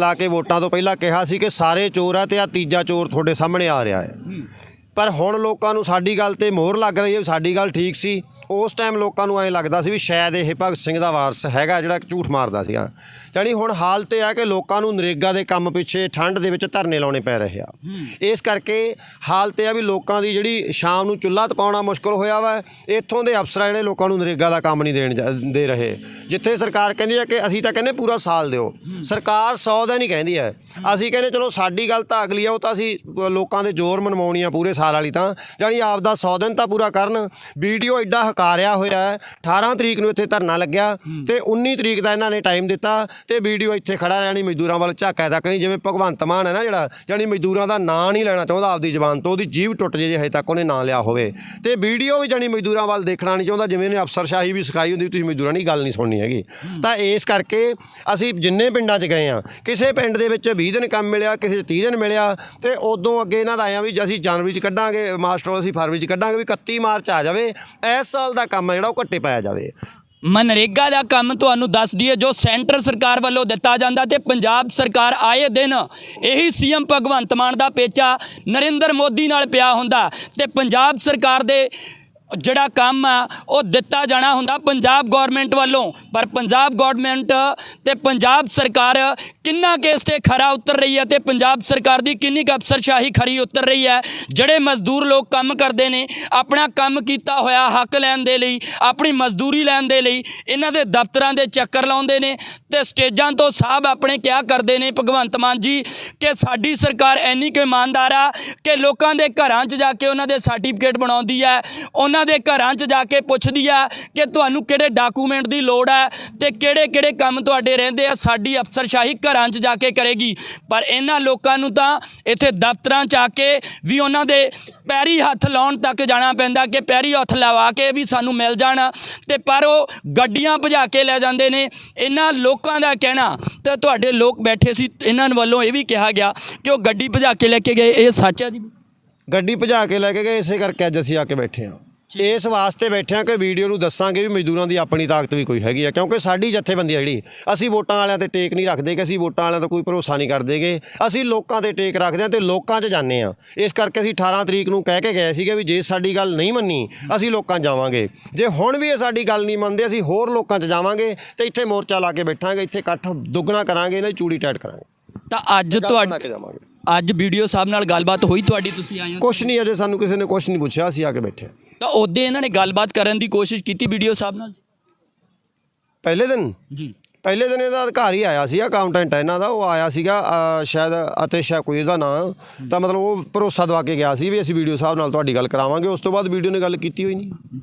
ਲਾ ਕੇ ਵੋਟਾਂ ਤੋਂ ਪਹਿਲਾਂ ਕਿਹਾ ਸੀ ਕਿ ਸਾਰੇ ਚੋਰ ਆ ਤੇ ਆ ਤੀਜਾ ਚੋਰ ਤੁਹਾਡੇ ਸਾਹਮਣੇ ਆ ਰਿਹਾ ਹੈ। ਪਰ ਹੁਣ ਲੋਕਾਂ ਨੂੰ ਸਾਡੀ ਗੱਲ ਤੇ ਮੋਹਰ ਲੱਗ ਰਹੀ ਹੈ ਸਾਡੀ ਗੱਲ ਠੀਕ ਸੀ। ਉਸ ਟਾਈਮ ਲੋਕਾਂ ਨੂੰ ਐਂ ਲੱਗਦਾ ਸੀ ਵੀ ਸ਼ਾਇਦ ਇਹ ਭਗਤ ਸਿੰਘ ਦਾ ਵਾਰਸ ਹੈਗਾ ਜਿਹੜਾ ਝੂਠ ਮਾਰਦਾ ਸੀਗਾ। ਜਾਣੀ ਹੁਣ ਹਾਲਤ ਇਹ ਆ ਕਿ ਲੋਕਾਂ ਨੂੰ ਨਰੇਗਾ ਦੇ ਕੰਮ ਪਿੱਛੇ ਠੰਡ ਦੇ ਵਿੱਚ ਧਰਨੇ ਲਾਉਣੇ ਪੈ ਰਹੇ ਆ। ਇਸ ਕਰਕੇ ਹਾਲਤ ਇਹ ਆ ਵੀ ਲੋਕਾਂ ਦੀ ਜਿਹੜੀ ਸ਼ਾਮ ਨੂੰ ਚੁੱਲ੍ਹਾ ਤਪਾਉਣਾ ਮੁਸ਼ਕਲ ਹੋਇਆ ਵਾ ਇੱਥੋਂ ਦੇ ਅਫਸਰ ਜਿਹੜੇ ਲੋਕਾਂ ਨੂੰ ਨਰੇਗਾ ਦਾ ਕੰਮ ਨਹੀਂ ਦੇਣ ਦੇ ਰਹੇ। ਜਿੱਥੇ ਸਰਕਾਰ ਕਹਿੰਦੀ ਹੈ ਕਿ ਅਸੀਂ ਤਾਂ ਕਹਿੰਦੇ ਪੂਰਾ ਸਾਲ ਦਿਓ। ਸਰਕਾਰ 100 ਦਿਨ ਹੀ ਕਹਿੰਦੀ ਹੈ। ਅਸੀਂ ਕਹਿੰਦੇ ਚਲੋ ਸਾਡੀ ਗੱਲ ਤਾਂ ਅਗਲੀ ਆ ਉਹ ਤਾਂ ਅਸੀਂ ਲੋਕਾਂ ਦੇ ਜ਼ੋਰ ਮਨਵਾਉਣੀ ਆ ਪੂਰੇ ਸਾਲ ਵਾਲੀ ਤਾਂ। ਜਾਣੀ ਆਪ ਦਾ 100 ਦਿਨ ਤਾਂ ਪੂਰਾ ਕਰਨ। ਵੀਡੀਓ ਐਡਾ ਹਕਾਰਿਆ ਹੋਇਆ ਹੈ। 18 ਤਰੀਕ ਨੂੰ ਇੱਥੇ ਧਰਨਾ ਲੱਗਿਆ ਤੇ 19 ਤਰੀਕ ਦਾ ਇਹਨਾਂ ਨੇ ਟਾਈਮ ਦਿੱਤਾ ਤੇ ਵੀਡੀਓ ਇੱਥੇ ਖੜਾ ਰਹਿਣੀ ਮਜ਼ਦੂਰਾਂ ਵੱਲ ਝਾਕਿਆ ਤੱਕ ਨਹੀਂ। ਜਿਵੇਂ ਭਗਵੰਤ ਮਾਨ ਹੈ ਨਾ ਜਿਹੜਾ ਜਾਣੀ ਮਜ਼ਦੂਰਾਂ ਦਾ ਨਾਂ ਨਹੀਂ ਲੈਣਾ ਚਾਹੁੰਦਾ ਆਪਦੀ ਜ਼ਬਾਨ ਤੋਂ ਉਹਦੀ ਜੀਭ ਟੁੱਟ ਜੇ ਜੇ ਹਜੇ ਤੱਕ ਉਹਨੇ ਨਾਂ ਲਿਆ ਹੋਵੇ। ਤੇ ਵੀਡੀਓ ਵੀ ਜਾਣੀ ਮਜ਼ਦੂਰਾਂ ਵੱਲ ਦੇਖਣਾ ਨਹੀਂ ਚਾਹੁੰਦਾ ਜਿਵੇਂ ਨੇ ਅਫਸਰਸ਼ਾਹੀ ਵੀ ਸਿਖਾਈ ਹੁੰਦੀ ਤੁਸੀਂ ਮਜ਼ਦੂਰਾਂ ਦੀ ਗੱਲ ਨਹੀਂ ਸੁਣਨੀ ਹੈਗੀ। ਤਾਂ ਇਸ ਕਰਕੇ ਅਸੀਂ ਜਿੰਨੇ ਪਿੰਡਾਂ 'ਚ ਗਏ ਆ ਕਿਸੇ ਪਿੰਡ ਦੇ ਵਿੱਚ 20 ਦਿਨ ਕੰਮ ਮਿਲਿਆ ਕਿਸੇ 'ਚ 30 ਦਿਨ ਮਿਲਿਆ ਤੇ ਉਦੋਂ ਅੱਗੇ ਇਹਨਾਂ ਦਾ ਆਇਆ ਵੀ ਅਸੀਂ ਜਨਵਰੀ 'ਚ ਕੱਢਾਂਗੇ ਮਾਸਟਰ ਅਸੀਂ ਫਰਵਰੀ 'ਚ ਕੱਢਾਂਗੇ ਵੀ 31 ਮਾਰਚ ਆ ਜਾਵੇ। ਇਸ ਸਾਲ ਦਾ ਕੰਮ ਆ ਜਿਹੜਾ ਉਹ ਘੱਟੇ ਪਾਇਆ ਜਾਵੇ। ਮਨਰੇਗਾ ਦਾ ਕੰਮ ਤੁਹਾਨੂੰ ਦੱਸ ਦਈਏ, ਜੋ ਸੈਂਟਰ ਸਰਕਾਰ ਵੱਲੋਂ ਦਿੱਤਾ ਜਾਂਦਾ ਤੇ ਪੰਜਾਬ ਸਰਕਾਰ ਆਏ ਦਿਨ ਇਹੀ ਸੀਐਮ ਭਗਵੰਤ ਮਾਨ ਦਾ ਪੇਚਾ ਨਰਿੰਦਰ ਮੋਦੀ ਨਾਲ ਪਿਆ ਹੁੰਦਾ ਤੇ ਪੰਜਾਬ ਸਰਕਾਰ ਦੇ ਜਿਹੜਾ ਕੰਮ ਆ, ਉਹ ਦਿੱਤਾ ਜਾਣਾ ਹੁੰਦਾ ਪੰਜਾਬ ਗਵਰਨਮੈਂਟ ਵੱਲੋਂ। ਪਰ ਪੰਜਾਬ ਗਵਰਨਮੈਂਟ ਤੇ ਪੰਜਾਬ ਸਰਕਾਰ ਕਿੰਨਾ ਕੇਸ ਤੇ ਖਰਾ ਉਤਰ ਰਹੀ ਹੈ ਤੇ ਪੰਜਾਬ ਸਰਕਾਰ ਦੀ ਕਿੰਨੀ ਕੁ ਅਫਸਰਸ਼ਾਹੀ ਖਰੀ ਉਤਰ ਰਹੀ ਹੈ? ਜਿਹੜੇ ਮਜ਼ਦੂਰ ਲੋਕ ਕੰਮ ਕਰਦੇ ਨੇ, ਆਪਣਾ ਕੰਮ ਕੀਤਾ ਹੋਇਆ ਹੱਕ ਲੈਣ ਦੇ ਲਈ, ਆਪਣੀ ਮਜ਼ਦੂਰੀ ਲੈਣ ਦੇ ਲਈ, ਇਹਨਾਂ ਦੇ ਦਫ਼ਤਰਾਂ ਦੇ ਚੱਕਰ ਲਾਉਂਦੇ ਨੇ ਤੇ ਸਟੇਜਾਂ ਤੋਂ ਸਾਹਿਬ ਆਪਣੇ ਕਿਹਾ ਕਰਦੇ ਨੇ? ਭਗਵੰਤ ਮਾਨ ਜੀ, ਕਿ ਸਾਡੀ ਸਰਕਾਰ ਇੰਨੀ ਕੁ ਇਮਾਨਦਾਰ ਆ ਕਿ ਲੋਕਾਂ ਦੇ ਘਰਾਂ 'ਚ ਜਾ ਕੇ ਉਹਨਾਂ ਦੇ ਸਰਟੀਫਿਕੇਟ ਬਣਾਉਂਦੀ ਹੈ, ਉਹਨਾਂ ਉਹਨਾਂ ਦੇ ਘਰਾਂ 'ਚ ਜਾ ਕੇ ਪੁੱਛਦੀ ਆ ਕਿ ਤੁਹਾਨੂੰ ਕਿਹੜੇ ਡਾਕੂਮੈਂਟ ਦੀ ਲੋੜ ਹੈ ਤੇ ਕਿਹੜੇ ਕਿਹੜੇ ਕੰਮ ਤੁਹਾਡੇ ਰਹਿੰਦੇ ਆ, ਸਾਡੀ ਅਫਸਰਸ਼ਾਹੀ ਘਰਾਂ 'ਚ ਜਾ ਕੇ ਕਰੇਗੀ। ਪਰ ਇਹਨਾਂ ਲੋਕਾਂ ਨੂੰ ਤਾਂ ਇੱਥੇ ਦਫ਼ਤਰਾਂ 'ਚ ਆ ਕੇ ਵੀ ਉਹਨਾਂ ਦੇ ਪੈਰੀ ਹੱਥ ਲਾਉਣ ਤੱਕ ਜਾਣਾ ਪੈਂਦਾ ਕਿ ਪੈਰੀ ਹੱਥ ਲਵਾ ਕੇ ਵੀ ਸਾਨੂੰ ਮਿਲ ਜਾਣ। ਤੇ ਪਰ ਉਹ ਗੱਡੀਆਂ ਭਜਾ ਕੇ ਲੈ ਜਾਂਦੇ ਨੇ। ਇਹਨਾਂ ਲੋਕਾਂ ਦਾ ਕਹਿਣਾ, ਤੇ ਤੁਹਾਡੇ ਲੋਕ ਬੈਠੇ ਸੀ, ਇਹਨਾਂ ਵੱਲੋਂ ਇਹ ਵੀ ਕਿਹਾ ਗਿਆ ਕਿ ਉਹ ਗੱਡੀ ਭਜਾ ਕੇ ਲੈ ਕੇ ਗਏ। ਇਹ ਸੱਚ ਹੈ ਜੀ? ਗੱਡੀ ਭਜਾ ਕੇ ਲੈ ਕੇ ਗਏ, ਇਸੇ ਕਰਕੇ ਅੱਜ ਅਸੀਂ ਆ ਕੇ ਬੈਠੇ ਹਾਂ। ਇਸ ਵਾਸਤੇ ਬੈਠੇ ਕਿ ਵੀਡੀਓ ਨੂੰ ਦੱਸਾਂਗੇ ਵੀ ਮਜ਼ਦੂਰਾਂ ਦੀ ਆਪਣੀ ਤਾਕਤ ਵੀ ਕੋਈ ਹੈਗੀ ਆ ਕਿਉਂਕਿ ਸਾਡੀ ਜਥੇਬੰਦੀ ਆ ਜਿਹੜੀ ਅਸੀਂ ਵੋਟਾਂ ਵਾਲਿਆਂ ਤੇ ਟੇਕ ਨਹੀਂ ਰੱਖਦੇ ਕਿ ਅਸੀਂ ਵੋਟਾਂ ਵਾਲਿਆਂ ਦਾ ਕੋਈ ਭਰੋਸਾ ਨਹੀਂ ਕਰਦੇਗੇ ਅਸੀਂ ਲੋਕਾਂ ਤੇ ਟੇਕ ਰੱਖਦੇ ਹਾਂ ਤੇ ਲੋਕਾਂ 'ਚ ਜਾਂਦੇ ਹਾਂ। ਇਸ ਕਰਕੇ ਅਸੀਂ 18 ਤਰੀਕ ਨੂੰ ਕਹਿ ਕੇ ਗਏ ਸੀਗੇ ਵੀ ਜੇ ਸਾਡੀ ਗੱਲ ਨਹੀਂ ਮੰਨੀ ਅਸੀਂ ਲੋਕਾਂ 'ਚ ਜਾਵਾਂਗੇ। ਜੇ ਹੁਣ ਵੀ ਇਹ ਸਾਡੀ ਗੱਲ ਨਹੀਂ ਮੰਨਦੇ ਅਸੀਂ ਹੋਰ ਲੋਕਾਂ 'ਚ ਜਾਵਾਂਗੇ ਤੇ ਇੱਥੇ ਮੋਰਚਾ ਲਾ ਕੇ ਬੈਠਾਂਗੇ ਇੱਥੇ ਇਕੱਠ ਦੁੱਗਣਾ ਕਰਾਂਗੇ ਇਹਨਾਂ ਦੀ ਚੂੜੀ ਟਾਈਟ ਕਰਾਂਗੇ। ਤਾਂ ਅੱਜ ਤੁਹਾਡੀ ਅੱਜ ਵੀਡੀਓ ਸਾਹਿਬ ਨਾਲ ਗੱਲਬਾਤ ਹੋਈ ਤੁਹਾਡੀ ਤੁਸੀਂ ਆਏ ਹੋ? ਕੁਛ ਨਹੀਂ ਅਜੇ ਸਾਨੂੰ ਕਿਸੇ ਨੇ ਕੁਛ ਨਹੀਂ ਪੁੱਛਿਆ ਅਸੀਂ ਆ ਕੇ ਬੈਠੇ ਹਾਂ। ਤਾਂ ਉਹਦੇ ਇਹਨਾਂ ਨੇ ਗੱਲਬਾਤ ਕਰਨ ਦੀ ਕੋਸ਼ਿਸ਼ ਕੀਤੀ ਵੀਡੀਓ ਸਾਹਿਬ ਨਾਲ? ਪਹਿਲੇ ਦਿਨ? ਜੀ। ਪਹਿਲੇ ਦਿਨ ਇਹਦਾ ਅਧਿਕਾਰੀ ਆਇਆ ਸੀ ਅਕਾਊਂਟੈਂਟ ਹੈ ਇਹਨਾਂ ਦਾ ਉਹ ਆਇਆ ਸੀਗਾ ਅ, ਸ਼ਾਇਦ ਅਤੇ ਸ਼ਾ ਕੋਈ ਇਹਦਾ ਨਾਂ। ਤਾਂ ਮਤਲਬ ਉਹ ਭਰੋਸਾ ਦਵਾ ਕੇ ਗਿਆ ਸੀ ਵੀ ਅਸੀਂ ਵੀਡੀਓ ਸਾਹਿਬ ਨਾਲ ਤੁਹਾਡੀ ਗੱਲ ਕਰਾਵਾਂਗੇ ਉਸ ਤੋਂ ਬਾਅਦ ਵੀਡੀਓ ਨੇ ਗੱਲ ਕੀਤੀ ਹੋਈ ਨਹੀਂ।